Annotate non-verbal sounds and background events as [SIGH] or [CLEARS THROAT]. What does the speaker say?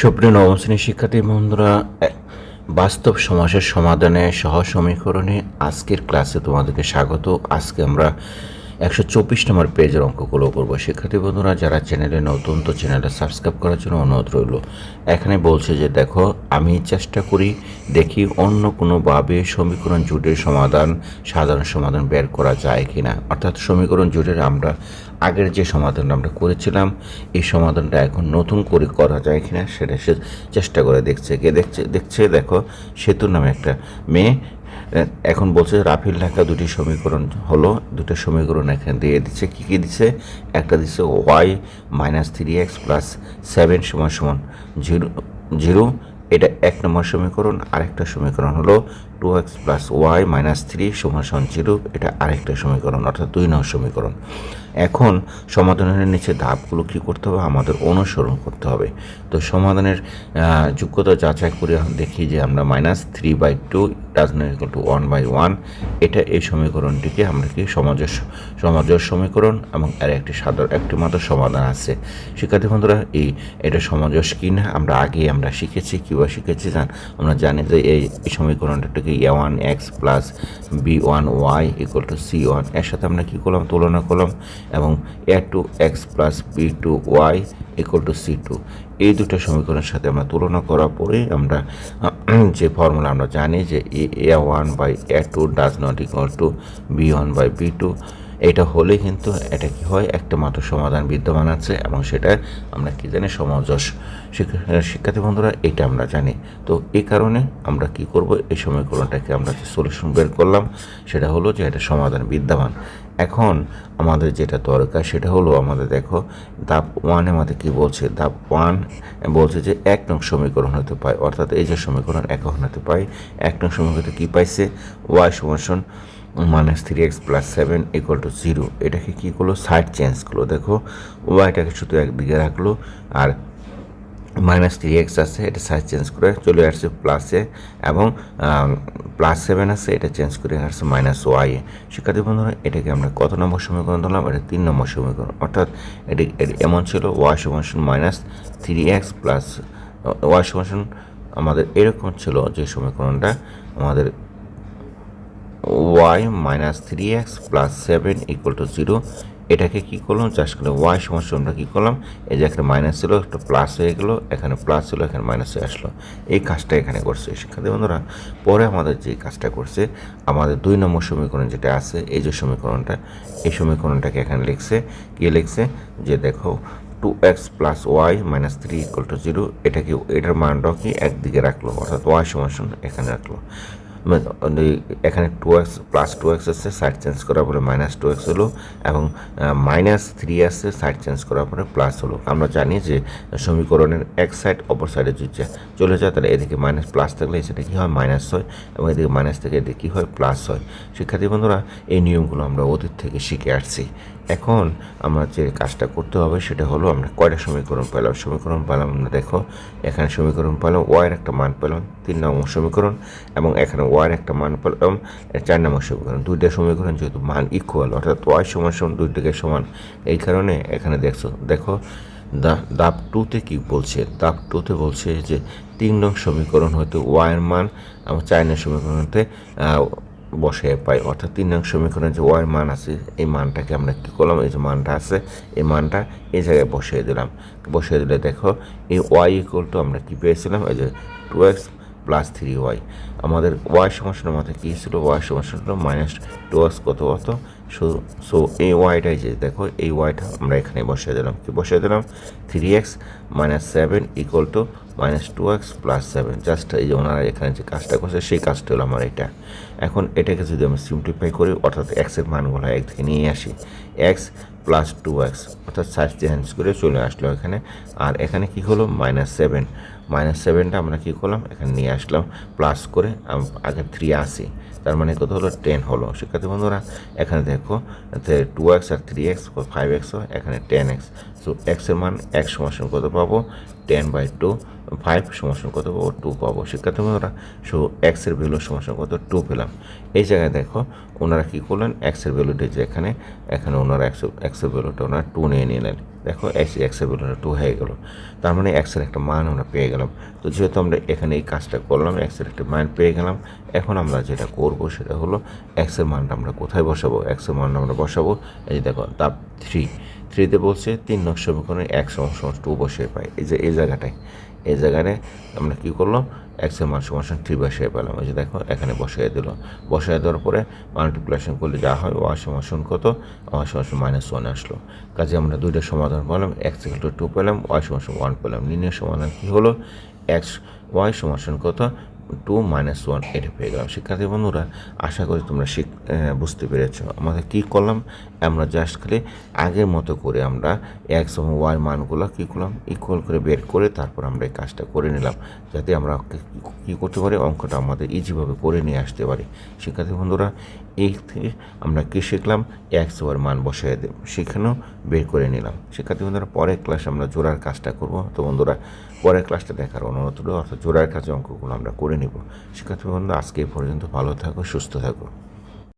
সুপ্রিয় নবম শ্রেণির শিক্ষার্থী বন্ধুরা বাস্তব সমস্যার সমাধানে সহ সমীকরণে আজকের ক্লাসে তোমাদেরকে স্বাগত। আজকে আমরা একশো চব্বিশ নম্বর পেজের অঙ্কগুলো করব। শিক্ষার্থী বন্ধুরা, যারা চ্যানেলে নতুন, তো চ্যানেলটা সাবস্ক্রাইব করার জন্য অনুরোধ রইল। এখানে বলছে যে, দেখো, আমি চেষ্টা করি দেখি অন্য কোনোভাবে সমীকরণ জুটের সমাধান, সাধারণ সমাধান বের করা যায় কি না অর্থাৎ সমীকরণ জুটের আমরা, আগের যে সমাধানটা আমরা করেছিলাম, এই সমাধানটা এখন নতুন করে করা যায় কিনা, সেটা সে চেষ্টা করে দেখছে। কে দেখছে দেখছে, দেখো সেতু নামে একটা মেয়ে এখন বলছে রাফিল ঢাকা দুটি সমীকরণ হলো, দুটো সমীকরণ এখানে দিয়ে দিচ্ছে। কী কী দিচ্ছে? একটা দিচ্ছে Y minus three X plus seven সমান সমান জিরো জিরো এটা এক নম্বর সমীকরণ, আরেকটা সমীকরণ হলো two X plus Y minus three সমান জিরো এটা আরেকটা সমীকরণ, অর্থাৎ দুই নম্বর সমীকরণ। এখন সমাধানের নিচে ধাপগুলো কী করতে হবে? আমাদের অনুসরণ করতে হবে। তো সমাধানের যোগ্যতা যাচাই করে দেখি যে আমরা minus three by two does two one by one এটা এই সমীকরণটিকে আমরা কি সমাজস সমাজস সমীকরণ এবং এর একটি সাধারণ, একটি মাত্র সমাধান আছে। শিক্ষার্থী বন্ধুরা, এই, এটা সমাজস কি না আমরা আগে আমরা শিখেছি কীভাবে শিখেছি জান? আমরা জানি যে এই এই সমীকরণটাকে A one X plus B one Y equal to C ওয়ানের সাথে আমরা কী করলাম? তুলনা করলাম এবং A two X plus B two Y equal to C two এই দুটো সমীকরণের সাথে আমরা তুলনা করার পরে আমরা, [CLEARS THROAT] যে ফর্মুলা আমরা জানি যে A one by A two does not equal to B one by B two এটা হলে কিন্তু এটা কি হয়? একটা মাত্র সমাধান বিদ্যমান আছে এবং সেটা আমরা কি জানি? শিক্ষা- শিক্ষার্থী বন্ধুরা, এটা আমরা জানি। তো এই কারণে আমরা কি করব? এই সমীকরণটাকে আমরা যে সলিউশন বের করলাম, সেটা হলো যে এটা সমাধান বিদ্যমান। এখন আমাদের যেটা দরকার, সেটা হলো আমাদের দেখো, ধাপ ওয়ানে আমাদের কি বলছে? ধাপ ওয়ান বলছে যে এক নং সমীকরণ হতে পায়। অর্থাৎ এই যে সমীকরণ এক হতে পায়, এক নং সমীকরণে কি পাইছে? ওয়াই সমান minus three X plus seven equal to zero এটাকে কী করল? সাইড চেঞ্জ করল। দেখো ওয়াইটাকে শুধু একদিকে রাখল, আর মাইনাস থ্রি এক্স আছে, এটা সাইজ চেঞ্জ করে চলে আসছে প্লাসে এবং প্লাস সেভেন আছে, এটা চেঞ্জ করে আসছে মাইনাস ওয়াইয়ে শিক্ষার্থী বন্ধুরা, এটাকে আমরা কত নম্বর সমীকরণ ধরলাম? এটা তিন নম্বর সমীকরণ। অর্থাৎ, এটি এমন ছিল ওয়াই সমান minus three X plus Y সমান আমাদের এরকম ছিল যে সমীকরণটা আমাদের Y minus three X plus seven equal to zero এটাকে কী করলাম? চাষ করে ওয়াই সমস্যা আমরা কী করলাম? এই যে একটা মাইনাস ছিল, একটা প্লাস হয়ে গেলো, এখানে প্লাস ছিল, এখানে মাইনাস হয়ে আসলো। এই কাজটা এখানে করছে শিক্ষার্থী বন্ধুরা। পরে আমাদের যে কাজটা করছে, আমাদের দুই নম্বর সমীকরণ যেটা আছে, এই যে সমীকরণটা, এই সমীকরণটাকে এখানে লিখছে। কি লিখছে? যে দেখো two X plus Y minus three equal to zero এটাকে, এটার মানটাও কি একদিকে রাখল, অর্থাৎ ওয়াই সমান এখানে রাখল। এখানে two X plus two X আসছে সাইড চেঞ্জ করার পরে মাইনাস টু এক্স হলো এবং মাইনাস থ্রি আসছে সাইড চেঞ্জ করার পরে প্লাস হলো। আমরা জানি যে সমীকরণের এক সাইড অপর সাইডে যদি চলে যায়, তাহলে এদিকে মাইনাস প্লাস থাকলে সেটা কী হয়? মাইনাস হয় এবং এদিকে মাইনাস থেকে এদিকে কী হয়? প্লাস হয়। শিক্ষার্থী বন্ধুরা, এই নিয়মগুলো আমরা অতীত থেকে শিখে আসছি। এখন আমরা যে কাজটা করতে হবে সেটা হলো আমরা কয়টা সমীকরণ পেলাম? সমীকরণ পেলাম, আমরা দেখো, এখানে সমীকরণ পেলাম ওয়াইয়ের একটা মান পেলাম, তিন নম্বর সমীকরণ, এবং এখানে ওয়াইয়ের একটা মান পেলাম চার নম্বর সমীকরণ। দুইটা সমীকরণ যেহেতু মান ইকুয়াল অর্থাৎ ওয়াই সমান সমান দুইটাকে সমান, এই কারণে এখানে দেখছ, দেখো, দা দাব টুতে কি বলছে? দাব টুতে বলছে যে তিন নং সমীকরণ হতে ওয়াইয়ের মান, এবং চার নং সমীকরণ হতে বসে পাই। অর্থাৎ তিন নং সমীকরণে যে ওয়াই মান আছে, এই মানটাকে আমরা কী করলাম, এই যে মানটা আছে, এই মানটা এই জায়গায় বসিয়ে দিলাম। বসিয়ে দিলে দেখো, এই ওয়াই ইকুয়াল টু আমরা কী পেয়েছিলাম? এই যে two X plus three Y আমাদের ওয়াই সমস্যার মাথায় কী ছিল? ওয়াই সমস্যাটা মাইনাস টু এক্স কত কত? সো সো এই ওয়াইটাই যে দেখো, এই ওয়াইটা আমরা এখানে বসিয়ে দিলাম। কি বসিয়ে দিলাম? Three X minus seven equal to minus two X plus seven just এই যে ওনারা এখানে যে কাজটা করছে, সেই কাজটা হলো আমার এটা। এখন এটাকে যদি আমি সিম্পলিফাই করি, অর্থাৎ এক্সের মানগুলো একদিকে নিয়ে আসি। এক্স প্লাস টু এক্স অর্থাৎ সাইজ চেঞ্জ করে চলে আসলো এখানে। আর এখানে কি হলো? মাইনাস সেভেন মাইনাস সেভেনটা আমরা কী করলাম? এখানে নিয়ে আসলাম। প্লাস করে আগে থ্রি আসি। তার মানে কত হলো? টেন হলো। শিক্ষার্থী বন্ধুরা, এখানে দেখো টু এক্স আর থ্রি এক্স ফাইভ এক্স এখানে টেন এক্স সো এক্সের মান এক সমান কত পাবো? টেন বাই টু ফাইভ সমান কত পাবো? টু পাবো। শিক্ষার্থী বন্ধুরা সো এক্সের ভ্যালু সমান কত? টু পেলাম। এই জায়গায় দেখো, ওনারা কী করলেন? এক্সের ভ্যালুটা যে এখানে। এখানে ওনারা একশো এক্সের ভ্যালুটা ওনারা টু নিয়ে নিলেন। দেখো এক্স এক্সের ভ্যালুটা টু হয়ে গেল। তার মানে এক্সের একটা মান আমরা পেয়ে গেলাম। তো যেহেতু আমরা এখানে এই কাজটা করলাম এক্সের একটা মান পেয়ে গেলাম, এখন আমরা যেটা করব সেটা হলো এক্সের মানটা আমরা কোথায় বসাবো? এক্সের মানটা আমরা বসাবো, এই যে দেখো তাপ থ্রি থ্রিতে বলছে তিন নং সমীকরণে এক সমান টু বসিয়ে পাই। এই যে, এই জায়গাটায় এই জায়গাটায় আমরা কী করলাম? এক্সের মান সমান সমান থ্রি বসিয়ে পেলাম। এই যে দেখো, এখানে বসাই দিল। বসাই দেওয়ার পরে মাল্টিপ্লিকেশন করলে যা হয় ওয়াই সমান কত? ওয়ার সমান সমান মাইনাস ওয়ান আসলো। কাজে আমরা দুইটা সমাধান পেলাম এক্স ইকুয়াল টু পেলাম ওয়াই সমান ওয়ান পেলাম। লিনিয়ার সমাধান কী হলো? এক্স ওয়াই সমান কত? টু মাইনাস ওয়ান এটা পেয়ে গেলাম। শিক্ষার্থী বন্ধুরা, আশা করি তোমরা শিখ বুঝতে পেরেছ। আমাদের কী করলাম? আমরা জাস্ট খালি আগের মতো করে আমরা এক্স এবং ওয়াই মানগুলো কী করলাম? ইকুয়াল করে বের করে তারপর আমরা এই কাজটা করে নিলাম, যাতে আমরা কী করতে পারি? অঙ্কটা আমাদের ইজিভাবে করে নিয়ে আসতে পারি। শিক্ষার্থী বন্ধুরা, এই থেকে আমরা কী শিখলাম? এক্স ওয়ার মান বসাই দেব সেখানেও বের করে নিলাম। শিক্ষার্থী বন্ধুরা, পরের ক্লাসে আমরা জোড়ার কাজটা করব। তো বন্ধুরা, পরের ক্লাসটা দেখার অনুরোধ রইল, অর্থাৎ জোড়ার কাজে অঙ্কগুলো আমরা করে নিব। শিক্ষার্থী বন্ধু আজকে এই পর্যন্ত ভালো থাকো, সুস্থ থাকো।